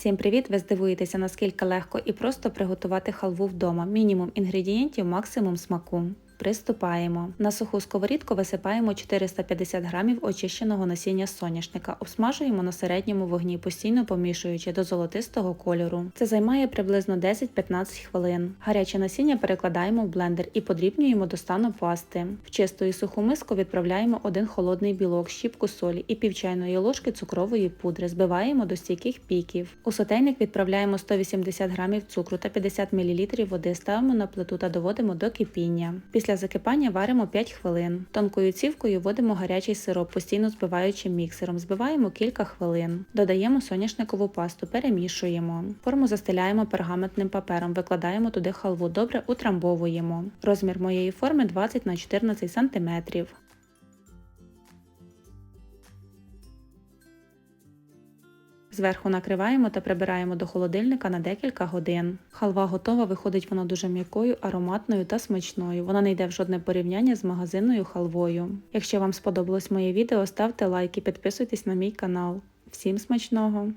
Всім привіт! Ви здивуєтеся, наскільки легко і просто приготувати халву вдома. Мінімум інгредієнтів, максимум смаку. Приступаємо. На суху сковорідку висипаємо 450 грамів очищеного насіння соняшника, обсмажуємо на середньому вогні, постійно помішуючи до золотистого кольору. Це займає приблизно 10-15 хвилин. Гаряче насіння перекладаємо в блендер і подрібнюємо до стану пасти. В чисту і суху миску відправляємо один холодний білок, щіпку солі і пів чайної ложки цукрової пудри. Збиваємо до стійких піків. У сотейник відправляємо 180 грамів цукру та 50 мл води. Ставимо на плиту та доводимо до кипіння. Після закипання варимо 5 хвилин. Тонкою цівкою вводимо гарячий сироп, постійно збиваючи міксером. Збиваємо кілька хвилин. Додаємо соняшникову пасту, перемішуємо. Форму застеляємо пергаментним папером, викладаємо туди халву, добре утрамбовуємо. Розмір моєї форми 20 на 14 см. Зверху накриваємо та прибираємо до холодильника на декілька годин. Халва готова, виходить вона дуже м'якою, ароматною та смачною. Вона не йде в жодне порівняння з магазинною халвою. Якщо вам сподобалось моє відео, ставте лайк і підписуйтесь на мій канал. Всім смачного!